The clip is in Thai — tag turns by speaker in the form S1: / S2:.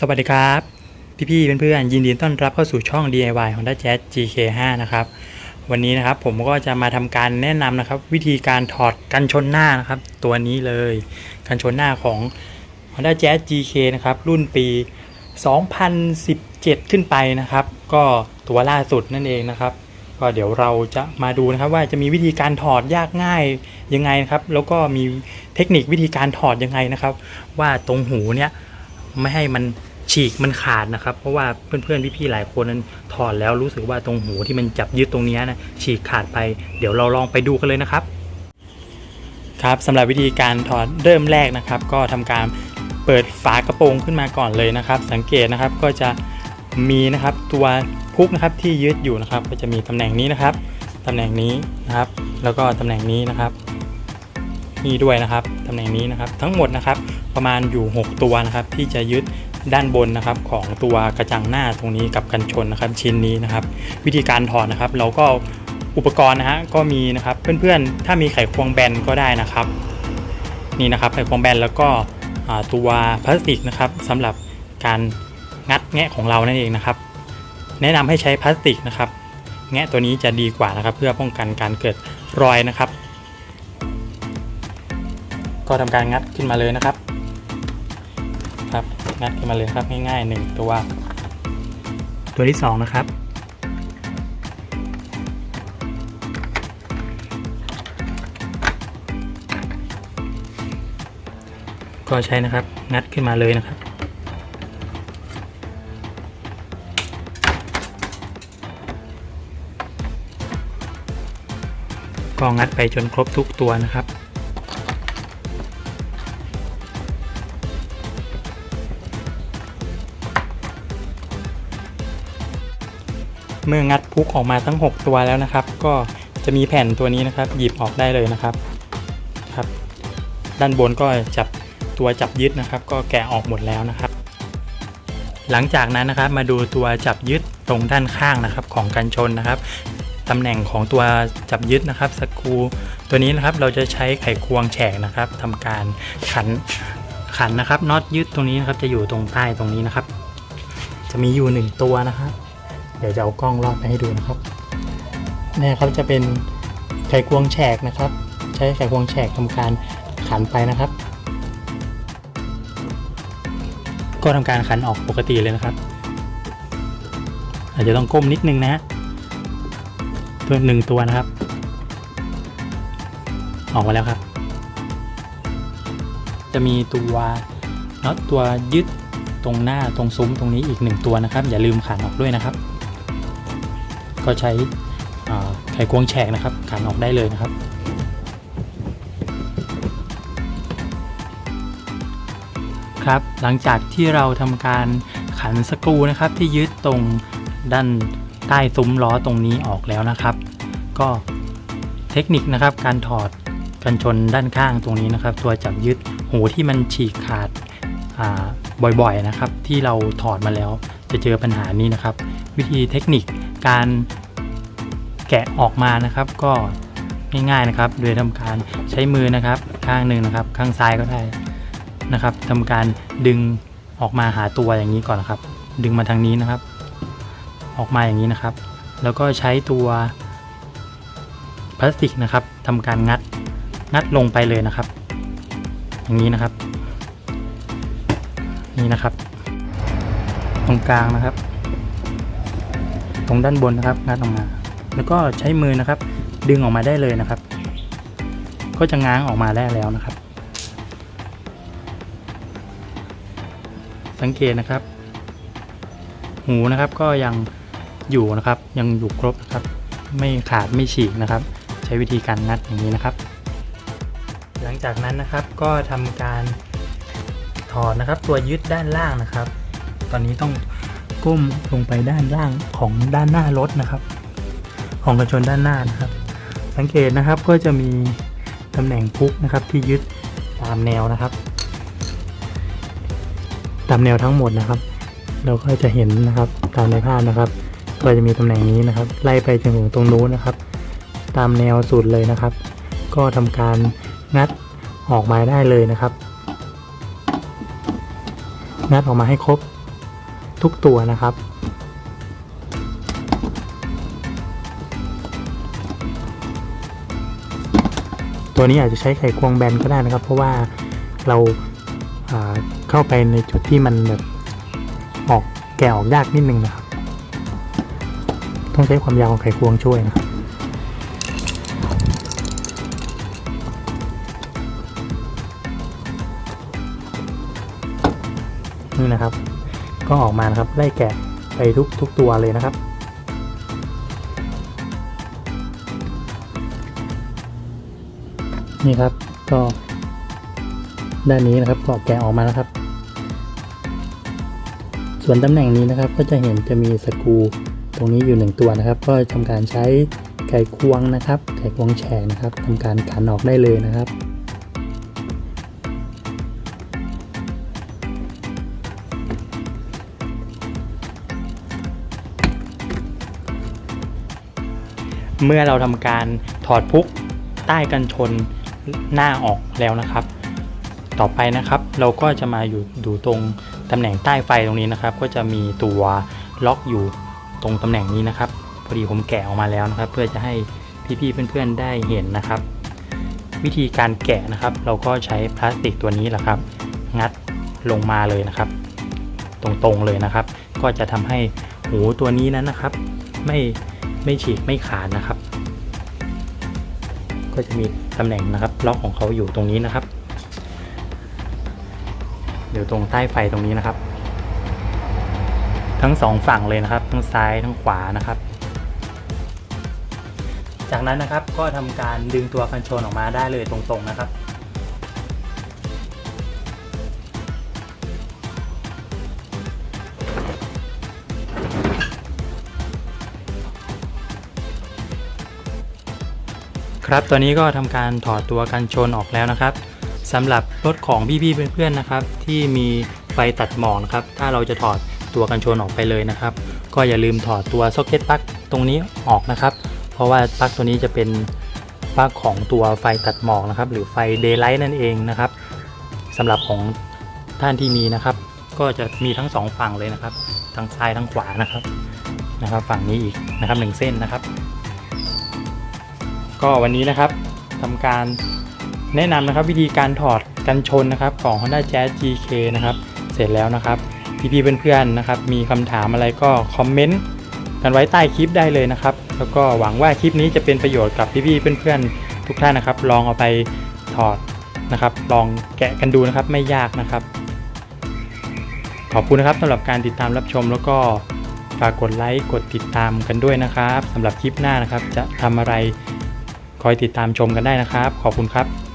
S1: สวัสดีครับ พี่ๆเพื่อนๆยินดีต้อนรับเข้าสู่ช่อง DIY Honda Jazz GK5 นะครับวันนี้นะครับผมก็จะมาทำการแนะนำนะครับ วิธีการถอดกันชนหน้านะครับ ตัวนี้เลยกันชนหน้าของ Honda Jazz GK นะครับรุ่นปี 2017 ขึ้นไปนะครับ ก็ตัวล่าสุดนั่นเองนะครับ ก็เดี๋ยวเราจะมาดูนะครับว่าจะมีวิธีการถอดยากง่ายยังไงนะครับ แล้วก็มีเทคนิควิธีการถอดยังไงนะครับ ว่าตรงหูเนี่ย ไม่ให้มันฉีกมันขาดนะครับ เพราะว่าเพื่อนๆพี่ๆหลายคนนั้นถอดแล้วรู้สึกว่าตรงหูที่มันจับยึดตรงนี้นะฉีกขาดไปเดี๋ยวเราลองไปดูกันเลยนะครับ ครับสำหรับวิธีการถอดเริ่มแรกนะครับ ก็ทำการเปิดฝากระโปรงขึ้นมาก่อนเลยนะครับ สังเกตนะครับก็จะมีนะครับตัวพุกนะครับที่ยึดอยู่นะครับ ก็จะมีตำแหน่งนี้นะครับตำแหน่งนี้นะครับ แล้วก็ตำแหน่งนี้นะครับนี่ด้วยนะครับตำแหน่งนี้นะครับ ทั้งหมดนะครับ ประมาณอยู่ 6 ตัวนะครับ ที่จะยึดด้านบนนะครับของตัวกระจังหน้าตรงนี้กับกันชนนะครับชิ้นนี้นะครับ วิธีการถอดนะครับ เราก็อุปกรณ์นะฮะก็มีนะครับเพื่อนๆ ถ้ามีไขควงแบนก็ได้นะครับ นี่นะครับไขควงแบนแล้วก็ตัวพลาสติกนะครับสำหรับการงัดแงะของเรานั่นเองนะครับ แนะนำให้ใช้พลาสติกนะครับ แงะตัวนี้จะดีกว่านะครับ เพื่อป้องกันการเกิดรอยนะครับ ก็ทำการงัดขึ้นมาเลยนะครับ ครับ งัดขึ้นมาเลยครับง่ายๆหนึ่งตัว ตัวที่สองนะครับ ก็ใช้นะครับงัดขึ้นมาเลยนะครับก็งัดไปจนครบทุกตัวนะครับ เมื่องัดพุกออกมาทั้ง 6 ตัวแล้วนะครับ ก็จะมีแผ่นตัวนี้นะครับ หยิบออกได้เลยนะครับครับ ด้านบนก็จับตัวจับยึดนะครับ ก็แกะออกหมดแล้วนะครับ หลังจากนั้นนะครับมาดูตัวจับยึดตรงด้านข้างนะครับของกันชนนะครับตำแหน่งของตัวจับยึดนะครับสกรูตัวนี้นะครับเราจะใช้ไขควงแฉกนะครับทำการขันขันนะครับน็อตยึดตรงนี้นะครับจะอยู่ตรงใต้ตรงนี้นะครับ จะมีอยู่หนึ่งตัวนะครับ เดี๋ยวจะเอากล้องรอบไปให้ดูนะครับนี่ครับจะเป็นไขควงแฉกนะครับ ใช้ไขควงแฉกทำการขันไปนะครับ ก็ทำการขันออกปกติเลยนะครับ อาจจะต้องก้มนิดนึงนะฮะตัวหนึ่งตัวนะครับ ออกมาแล้วครับ จะมีตัวน็อตตัวยึดตรงหน้าตรงซุ้มตรงนี้อีกหนึ่งตัวนะครับ อย่าลืมขันออกด้วยนะครับ ก็ใช้ไขควงแฉกนะครับขันออกได้เลยนะครับ ครับหลังจากที่เราทำการขันสกรูนะครับ ที่ยึดตรงด้านใต้ซุ้มล้อตรงนี้ออกแล้วนะครับ ก็เทคนิคนะครับ การถอดกันชนด้านข้างตรงนี้นะครับ ตัวจับยึดหูที่มันฉีกขาดาบ่อยๆนะครับ ที่เราถอดมาแล้วจะเจอปัญหานี้นะครับ วิธีเทคนิคการ แกะออกมานะครับ ก็ง่ายๆนะครับ โดยทำการใช้มือนะครับ ข้างหนึ่งนะครับ ข้างซ้ายก็ได้นะครับทำการดึงออกมาหาตัวอย่างนี้ก่อนนะครับ ดึงมาทางนี้นะครับ ออกมาอย่างนี้นะครับ แล้วก็ใช้ตัวพลาสติกนะครับทำการงัดงัดลงไปเลยนะครับ อย่างนี้นะครับ นี่นะครับ ตรงกลางนะครับ ตรงด้านบนนะครับงัดออกมา แล้วก็ใช้มือนะครับ ดึงออกมาได้เลยนะครับ ก็จะง้างออกมาได้แล้วนะครับ สังเกตนะครับ หูนะครับก็ยังอยู่นะครับ ยังอยู่ครบนะครับ ไม่ขาดไม่ฉีกนะครับ ใช้วิธีการงัดอย่างนี้นะครับ หลังจากนั้นนะครับก็ทำการถอดนะครับตัวยึดด้านล่างนะครับ ตอนนี้ต้องก้มลงไปด้านล่างของด้านหน้ารถนะครับ ของกระชนด้านหน้านะครับ สังเกตนะครับก็จะมีตำแหน่งพุกนะครับที่ยึดตามแนวนะครับ ตามแนวทั้งหมดนะครับ เราก็จะเห็นนะครับตามในภาพนะครับ ก็จะมีตำแหน่งนี้นะครับ ไล่ไปจนถึงตรงนู้นนะครับ ตามแนวสุดเลยนะครับ ก็ทำการงัดออกมาได้เลยนะครับ งัดออกมาให้ครบทุกตัวนะครับ ตัวนี้อาจจะใช้ไขควงแบนก็ได้นะครับ เพราะว่าเราอ่าเข้าไปในจุดที่มันแบบออกแกะออกยากนิดนึงนะครับ ต้องใช้ความยาวของไขควงช่วยนะครับนี่นะครับ ก็ออกมานะครับไล่แกะไปทุกทุกตัวเลยนะครับ นี่ครับก็ด้านนี้นะครับก็แกะออกมานะครับ ส่วนตำแหน่งนี้นะครับก็จะเห็นจะมีสกูตรงนี้อยู่หนึ่งตัวนะครับ ก็ทำการใช้ไขควงนะครับไขควงแฉกนะครับทำการขันออกได้เลยนะครับเมื่อเราทำการถอดพุกใต้กันชน หน้าออกแล้วนะครับ ต่อไปนะครับเราก็จะมาอยู่ดูตรงตำแหน่งใต้ไฟตรงนี้นะครับ ก็จะมีตัวล็อกอยู่ตรงตำแหน่งนี้นะครับพอดีผมแกะออกมาแล้วนะครับ เพื่อจะให้พี่ๆเพื่อนๆได้เห็นนะครับ วิธีการแกะนะครับ เราก็ใช้พลาสติกตัวนี้แหละครับ งัดลงมาเลยนะครับ ตรงๆเลยนะครับ ก็จะทำให้หูตัวนี้นั้นนะครับ ไม่ไม่ฉีกไม่ขาดนะครับ ก็จะมีตำแหน่งนะครับล็อกของเขาอยู่ตรงนี้นะครับ อยู่ตรงใต้ไฟตรงนี้นะครับ ทั้งสองฝั่งเลยนะครับ ทั้งซ้ายทั้งขวานะครับ จากนั้นนะครับก็ทำการดึงตัวคันโชนออกมาได้เลยตรงๆนะครับ ครับตอนนี้ก็ทำการถอดตัวกันชนออกแล้วนะครับสำหรับรถของพี่ๆเพื่อนๆนะครับ ที่มีไฟตัดหมอกนะครับ ถ้าเราจะถอดตัวกันชนออกไปเลยนะครับ ก็อย่าลืมถอดตัวซ็อกเก็ตปลั๊กตรงนี้ออกนะครับ เพราะว่าปลั๊กตัวนี้จะเป็นปลั๊กของตัวไฟตัดหมอกนะครับ หรือไฟเดย์ไลท์นั่นเองนะครับสำหรับของท่านที่มีนะครับ ก็จะมีทั้งสองฝั่งเลยนะครับ ทั้งซ้ายทั้งขวานะครับนะครับ ฝั่งนี้อีกนะครับหนึ่งเส้นนะครับ ก็วันนี้นะครับทำการแนะนำนะครับวิธีการถอดกันชนนะครับของ Honda Jazz GK นะครับ เสร็จแล้วนะครับพี่ๆเพื่อนๆนะครับ มีคำถามอะไรก็คอมเมนต์กันไว้ใต้คลิปได้เลยนะครับ แล้วก็หวังว่าคลิปนี้จะเป็นประโยชน์กับพี่ๆเพื่อนๆทุกท่านนะครับ ลองเอาไปถอดนะครับ ลองแกะกันดูนะครับไม่ยากนะครับ ขอบคุณนะครับสำหรับการติดตามรับชมแล้วก็ฝากกดไลค์กดติดตามกันด้วยนะครับสำหรับคลิปหน้านะครับ จะทำอะไร คอยติดตามชมกันได้นะครับ ขอบคุณครับ